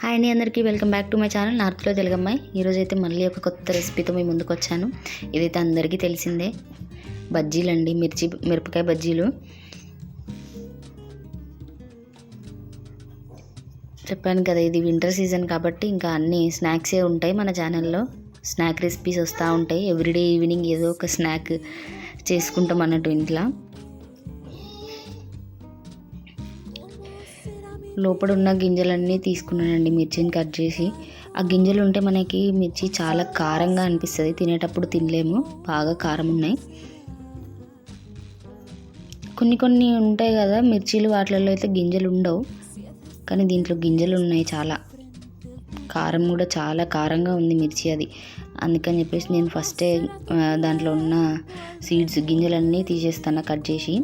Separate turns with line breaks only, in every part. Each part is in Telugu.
హాయ్ అండి అందరికీ. Welcome back to my channel నార్త్లో తెలుగమ్మాయి. ఈరోజు అయితే మళ్ళీ ఒక కొత్త రెసిపీతో మీ ముందుకు వచ్చాను ఇదైతే అందరికీ తెలిసిందే. బజ్జీలు అండి మిర్చి మిరపకాయ బజ్జీలు. చెప్పాను కదా ఇది వింటర్ సీజన్ కాబట్టి ఇంకా అన్ని స్నాక్సే ఉంటాయి మన ఛానల్లో స్నాక్ రెసిపీస్ వస్తూ ఉంటాయి. ఎవ్రీడే ఈవినింగ్ ఏదో ఒక స్నాక్ చేసుకుంటాం అన్నట్టు ఇంట్లో. లోపల ఉన్న గింజలన్నీ తీసుకున్నానండి మిర్చిని కట్ చేసి. ఆ గింజలు ఉంటే మనకి మిర్చి చాలా కారంగా అనిపిస్తుంది తినేటప్పుడు తినలేము బాగా కారం ఉన్నాయి కొన్ని కొన్ని ఉంటాయి కదా మిర్చీలు వాటిలలో అయితే గింజలు ఉండవు కానీ దీంట్లో గింజలు ఉన్నాయి చాలా. కారం కూడా చాలా కారంగా ఉంది మిర్చి అది. అందుకని చెప్పేసి నేను ఫస్టే దాంట్లో ఉన్న సీడ్స్ గింజలన్నీ తీసేస్తాను కట్ చేసి.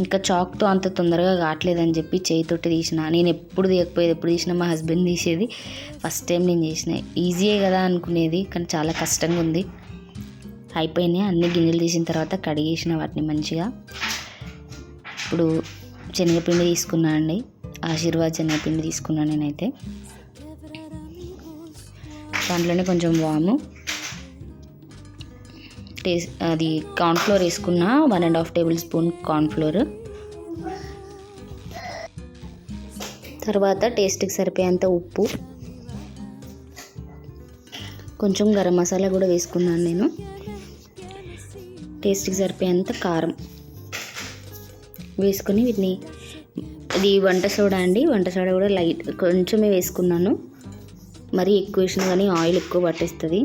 ఇంకా చాక్తో అంత తొందరగా కావట్లేదని చెప్పి చేయితోటి తీసిన. నేను ఎప్పుడు తీయకపోయేది ఎప్పుడు తీసినా మా హస్బెండ్ తీసేది. ఫస్ట్ టైం నేను చేసిన. ఈజీయే కదా అనుకునేది కానీ చాలా కష్టంగా ఉంది. అయిపోయినాయి అన్ని గిన్నెలు తీసిన తర్వాత కడిగేసిన వాటిని మంచిగా. ఇప్పుడు శనగపిండి తీసుకున్నా అండి. ఆశీర్వాద్ శనగపిండి తీసుకున్నాను నేనైతే. దాంట్లోనే కొంచెం వాము. టేస్ట్ అది కార్న్ఫ్లోర్ వేసుకున్న one and half tablespoon cornflour తర్వాత టేస్ట్కి సరిపోయేంత ఉప్పు. కొంచెం గరం మసాలా కూడా వేసుకున్నాను నేను. టేస్ట్కి సరిపోయేంత కారం వేసుకొని వీటిని ఇది వంట సోడా అండి. వంట సోడా కూడా లైట్ కొంచెమే వేసుకున్నాను. మరీ ఎక్కువ వేసిన కానీ ఆయిల్ ఎక్కువ పట్టేస్తుంది.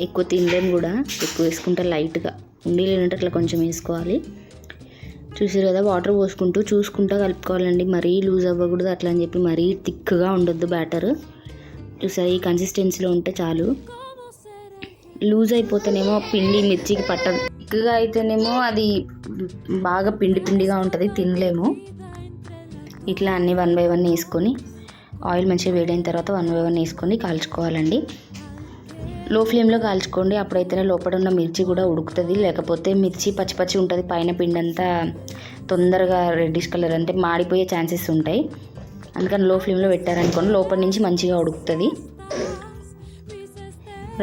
ఎక్కువ తినలేము కూడా ఎక్కువ వేసుకుంటే లైట్గా. ఉండి లేనంటే అట్లా కొంచెం వేసుకోవాలి. చూసారు కదా వాటర్ పోసుకుంటూ చూసుకుంటూ కలుపుకోవాలండి. మరీ లూజ్ అవ్వకూడదు అట్లా అని చెప్పి మరీ థిక్గా ఉండొద్దు బ్యాటర్. చూసారు ఈ కన్సిస్టెన్సీలో ఉంటే చాలు. లూజ్ అయిపోతేనేమో పిండి మిర్చికి పట్టదు థిక్గా అయితేనేమో అది బాగా పిండి పిండిగా ఉంటుంది తినలేము. ఇట్లా అన్నీ వన్ బై వన్ వేసుకొని ఆయిల్ మంచిగా వేడైన తర్వాత వన్ బై వన్ వేసుకొని కాల్చుకోవాలండి. లో ఫ్లేమ్లో కాల్చుకోండి. అప్పుడైతేనే లోపల ఉన్న మిర్చి కూడా ఉడుకుతుంది. లేకపోతే మిర్చి పచ్చి పచ్చి ఉంటుంది. పైన పిండి అంతా తొందరగా రెడ్డిష్ కలర్ అంటే మాడిపోయే ఛాన్సెస్ ఉంటాయి. అందుకని లో ఫ్లేమ్లో పెట్టారనుకోండి. లోపల నుంచి మంచిగా ఉడుకుతుంది.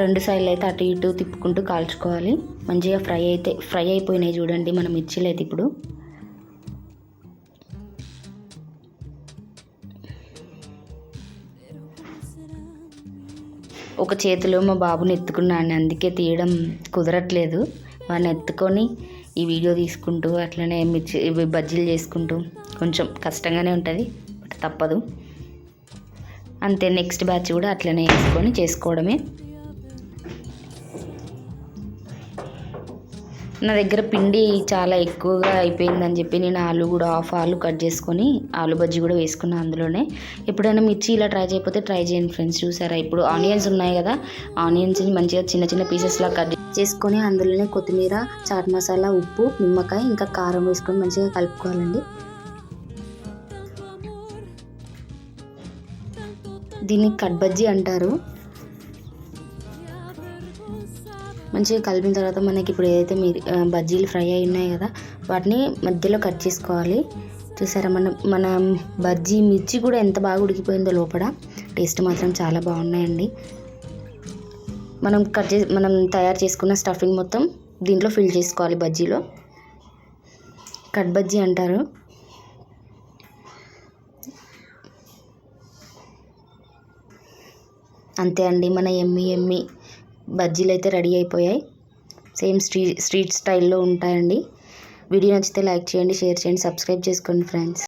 రెండు సైడ్లు అయితే అటు ఇటు తిప్పుకుంటూ కాల్చుకోవాలి. మంచిగా ఫ్రై అయితే ఫ్రై అయిపోయినాయి చూడండి మన మిర్చిలు అయితే ఇప్పుడు. ఒక చేతిలో మా బాబుని ఎత్తుకున్నాను. అందుకే తీయడం కుదరట్లేదు. వాడిని ఎత్తుకొని ఈ వీడియో తీసుకుంటూ అట్లనే మిర్చి ఇవి బజ్జీలు చేసుకుంటూ కొంచెం కష్టంగానే ఉంటుంది బట్ తప్పదు. అంతే నెక్స్ట్ బ్యాచ్ కూడా అట్లనే వేసుకొని చేసుకోవడమే. నా దగ్గర పిండి చాలా ఎక్కువగా అయిపోయిందని చెప్పి నేను ఆలు కూడా హాఫ్ ఆలు కట్ చేసుకొని ఆలు బజ్జీ కూడా వేసుకున్నాను అందులోనే. ఎప్పుడైనా మిర్చి ఇలా ట్రై చేయకపోతే ట్రై చేయండి ఫ్రెండ్స్ చూసారా? ఇప్పుడు ఆనియన్స్ ఉన్నాయి కదా ఆనియన్స్ని మంచిగా చిన్న చిన్న పీసెస్లా కట్ చేసుకొని అందులోనే కొత్తిమీర చాట్ మసాలా ఉప్పు నిమ్మకాయ ఇంకా కారం వేసుకొని మంచిగా కలుపుకోవాలండి. దీన్ని కట్ బజ్జీ అంటారు. మంచిగా కలిపిన తర్వాత మనకి ఇప్పుడు ఏదైతే మీ బజ్జీలు ఫ్రై అయి ఉన్నాయి కదా వాటిని మధ్యలో కట్ చేసుకోవాలి. చూసారా మన మన బజ్జీ మిర్చి కూడా ఎంత బాగా ఉడికిపోయిందో లోపల. టేస్ట్ మాత్రం చాలా బాగున్నాయండి. మనం కట్ చేసి మనం తయారు చేసుకున్న స్టఫింగ్ మొత్తం దీంట్లో ఫిల్ చేసుకోవాలి బజ్జీలో. కట్ బజ్జీ అంటారు. అంతే అండి మన ఎమ్మి ఎమ్మి. బజ్జీలు అయితే రెడీ అయిపోయాయి. సేమ్ స్ట్రీట్ స్ట్రీట్ స్టైల్లో ఉంటాయండి. వీడియో నచ్చితే లైక్ చేయండి షేర్ చేయండి సబ్స్క్రైబ్ చేసుకోండి ఫ్రెండ్స్.